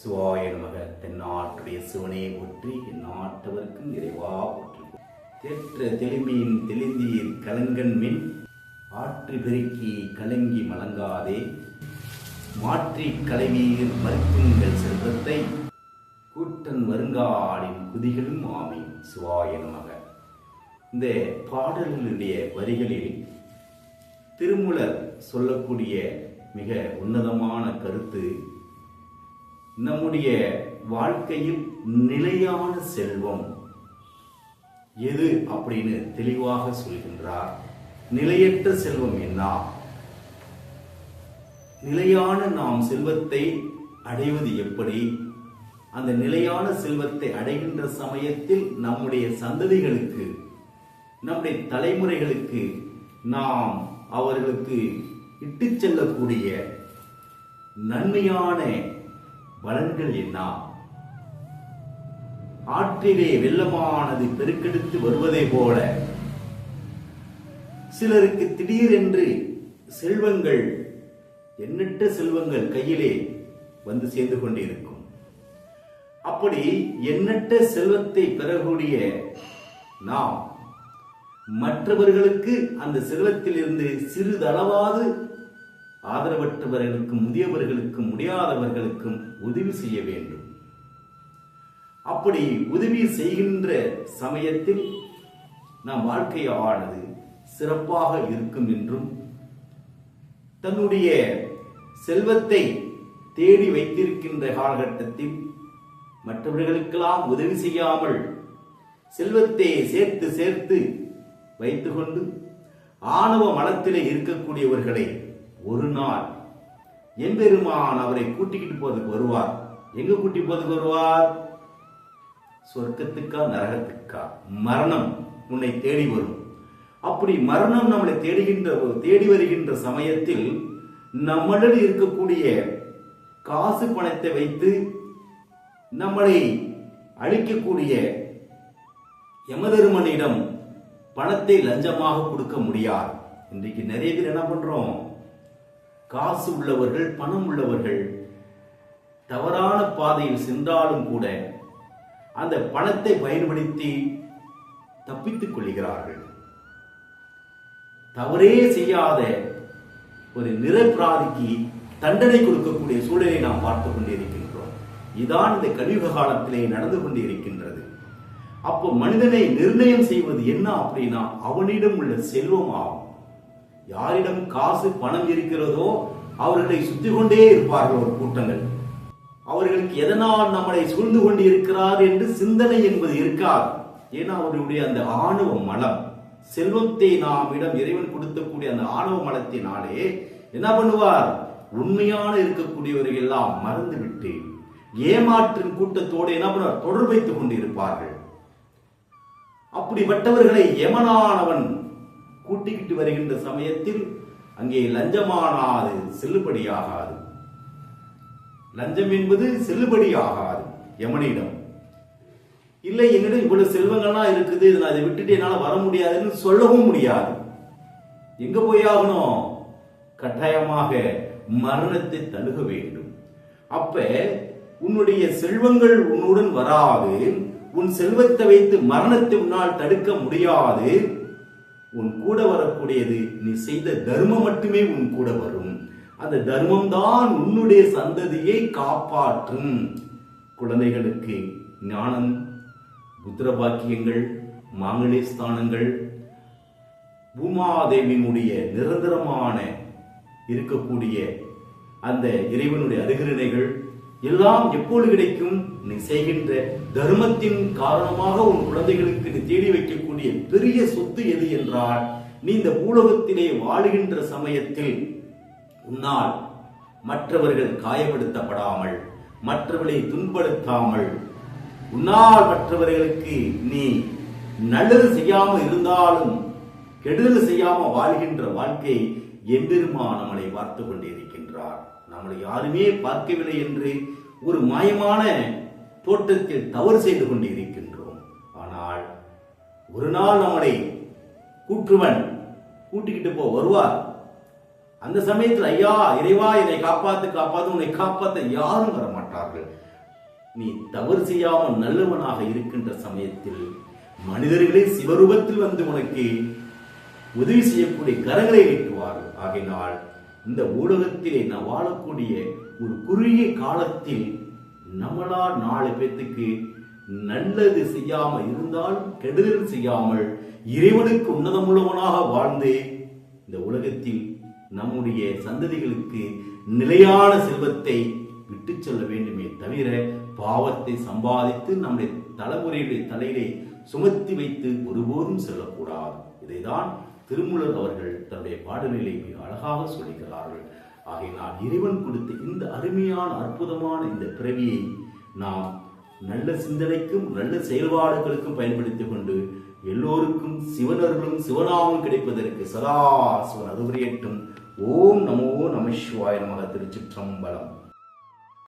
சிவாய நமக. தென்னாட்டுடைய சிவனே ஒற்றி நாட்டவர்க்கும் இறைவா ஒற்றி தேற்ற தெளிமையின் தெளிந்தீர் கலங்கன் மின் ஆற்றி பெருக்கி கலங்கி மலங்காதே. மாற்றி கலைவீர் மறுக்குங்கள் செல்வத்தை கூட்டன் வருங்காடின் குதிகளும் ஆமை சிவாய நமக. இந்த பாடல்களுடைய வரிகளில் திருமூலர் சொல்லக்கூடிய மிக உன்னதமான கருத்து நம்முடைய வாழ்க்கையில் நிலையான செல்வம் எது அப்படின்னு தெளிவாக சொல்கின்றார். நிலையற்ற செல்வம் என்ன? நிலையான நாம் செல்வத்தை அடைவது எப்படி? அந்த நிலையான செல்வத்தை அடைகின்ற சமயத்தில் நம்முடைய சந்ததிகளுக்கு நம்முடைய தலைமுறைகளுக்கு நாம் அவர்களுக்கு இட்டு செல்லக்கூடிய நன்மையான பலன்கள் என்ன? ஆற்றிலே வெள்ளமானது பெருக்கெடுத்து வருவதை போல சிலருக்கு திடீரென்று செல்வங்கள் எண்ணற்ற செல்வங்கள் கையிலே வந்து சேர்ந்து கொண்டிருக்கும் அப்படி எண்ணற்ற செல்வத்தை பெறக்கூடிய நாம் மற்றவர்களுக்கு அந்த செல்வத்திலிருந்து சிறிதளவாது ஆதரவற்றவர்களுக்கும் முதியவர்களுக்கும் முடியாதவர்களுக்கும் உதவி செய்ய வேண்டும். அப்படி உதவி செய்கின்ற சமயத்தில் நம் வாழ்க்கையானது சிறப்பாக இருக்கும் என்றும் தன்னுடைய செல்வத்தை தேடி வைத்திருக்கின்ற காலகட்டத்தில் மற்றவர்களுக்கெல்லாம் உதவி செய்யாமல் செல்வத்தை சேர்த்து சேர்த்து வைத்துக்கொண்டு ஆணவ மனத்திலே இருக்கக்கூடியவர்களை ஒரு நாள் எம்பெருமான் அவரை கூட்டிக்கிட்டு போறதுக்கு வருவார். எங்க கூட்டி போறதுக்கு வருவார்? சொர்க்கத்துக்கா நரகத்துக்கா? மரணம் உன்னை தேடி வரும். அப்படி மரணம் நம்மளை தேடுகின்ற தேடி வருகின்ற சமயத்தில் நம்மளில் இருக்கக்கூடிய காசு பணத்தை வைத்து நம்மளை அழிக்கக்கூடிய யமதருமனிடம் பணத்தை லஞ்சமாக கொடுக்க முடியாது. இன்றைக்கு நிறைய பேர் என்ன பண்றோம்? காசு உள்ளவர்கள் பணம் உள்ளவர்கள் தவறான பாதையில் சென்றாலும் கூட அந்த பணத்தை பயன்படுத்தி தப்பித்துக் கொள்கிறார்கள். தவறே செய்யாத ஒரு நிரபராதிக்கு தண்டனை கொடுக்கக்கூடிய சூழலை நாம் பார்த்து கொண்டிருக்கின்றோம். இதான் இந்த கலியுக காலத்திலே நடந்து கொண்டிருக்கின்றது. அப்போ மனிதனை நிர்ணயம் செய்வது என்ன அப்படின்னா அவனிடம் உள்ள செல்வம் ஆகும் யாரிடம் காசு பணம் இருக்கிறதோ அவர்களை சுத்தி கொண்டே இருப்பார்கள் ஒரு கூட்டங்கள். அவர்களுக்கு எதனால் நம்மளை சூழ்ந்து கொண்டு இருக்கிறார் என்று சிந்தனை என்பது இருக்காது. ஏன்னா அவர்களுடைய அந்த ஆணவ மலம் செல்வத்தை நாம் இடம் இறைவன் கொடுத்தக்கூடிய அந்த ஆணவ மலத்தினாலே என்ன பண்ணுவார்? உண்மையான இருக்கக்கூடியவர்கள் எல்லாம் மறந்துவிட்டு ஏமாற்றின் கூட்டத்தோடு என்ன பண்ணுவார்? தொடர்பு வைத்துக் கொண்டிருப்பார்கள். அப்படிப்பட்டவர்களை எமனானவன் கூட்டிக்கிட்டு வருகின்ற சமயத்தில் அங்கே லஞ்சமானாது செல்லுபடியாகாது. லஞ்சம் என்பது செல்லுபடியாகாது யமனிடம். இல்லை என்னிடம் இவ்வளவு செல்வங்கள்லாம் இருக்குது இதை அதை விட்டுட்டு என்னால வர முடியாதுன்னு சொல்லவும் முடியாது. எங்க போய் ஆகணும்? கட்டாயமாக மரணத்தை தழுக வேண்டும். அப்ப உன்னுடைய செல்வங்கள் உன்னுடன் வராது உன் செல்வத்தை வைத்து மரணத்தை உன்னால் தடுக்க முடியாது உன் கூட வரக்கூடியது நீ செய்த தர்மம் மட்டுமே உன் கூட வரும். அந்த தர்மம் தான் உன்னுடைய சந்ததியை காப்பாற்றும். குழந்தைகளுக்கு ஞானம் புத்திர பாக்கியங்கள் மாங்கலே ஸ்தானங்கள் பூமாதேவியினுடைய நிரந்தரமான இருக்கக்கூடிய அந்த இறைவனுடைய அருகிரணைகள் எல்லாம் எப்போது கிடைக்கும்? நீ செய்கின்ற தர்மத்தின் காரணமாக உன் குழந்தைகளுக்கு நீ தேடி வைக்கக்கூடிய பெரிய சொத்து எது என்றால் நீ இந்த பூலோகத்திலே வாழுகின்ற சமயத்தில் உன்னால் மற்றவர்கள் காயப்படுத்தப்படாமல் மற்றவர்களை துன்படுத்தாமல் உன்னால் மற்றவர்களுக்கு நீ நல்லது செய்யாமல் இருந்தாலும் கெடுதல் செய்யாமல் வாழ்கின்ற வாழ்க்கை எம்பெருமான் நம்மளை பார்த்து கொண்டிருக்கின்றார். நம்மளை யாருமே பார்க்கவில்லை என்று ஒரு மாயமான தோட்டத்தில் தவறு செய்து கொண்டிருக்கின்றோம். ஆனால் ஒரு நாள் நம்மளை கூற்றுவன் கூட்டிக்கிட்டு போ வருவார். அந்த சமயத்தில் ஐயா இறைவா என்னை காப்பாத்து காப்பாத்து உன்னை காப்பாத்த யாரும் வர மாட்டார்கள் நீ தவறு செய்யாமல் நல்லவனாக இருக்கின்ற சமயத்தில் மனிதர்களே சிவரூபத்தில் வந்து உனக்கு உதவி செய்யக்கூடிய கரங்களை நீட்டுவார்கள் ஆகையினால் இந்த ஊடகத்திலே நான் வாழக்கூடிய ஒரு குறுகிய காலத்தில் நம்மளால் நாலு பேத்துக்கு நல்லது செய்யாமல் இருந்தாலும் கெடுதல் செய்யாமல் இறைவனுக்கு உன்னதமுள்ளவனாக வாழ்ந்து இந்த உலகத்தில் நம்முடைய சந்ததிகளுக்கு நிலையான செல்வத்தை விட்டு செல்ல வேண்டுமே தவிர பாவத்தை சம்பாதித்து நம்முடைய தலைமுறையுடைய தலையிலே சுமத்தி வைத்து ஒருபோதும் செல்லக்கூடாது. இதைதான் திருமுலர் அவர்கள் தன்னுடைய பாடலிலே மிக அழகாக சொல்லுகிறார்கள் ஆகையினால் இறைவன் கொடுத்த இந்த அருமையான அற்புதமான இந்த பிறவியை நாம் நல்ல சிந்தனைக்கும் நல்ல செயல்பாடுகளுக்கும் பயன்படுத்திக் கொண்டு எல்லோருக்கும் சிவனர்களும் சிவனாமும் கிடைப்பதற்கு சதா சிவன் அதுவரையட்டும் ஓம் நமோ நம சிவாய நமக. திருச்சிற்றம்பலம்.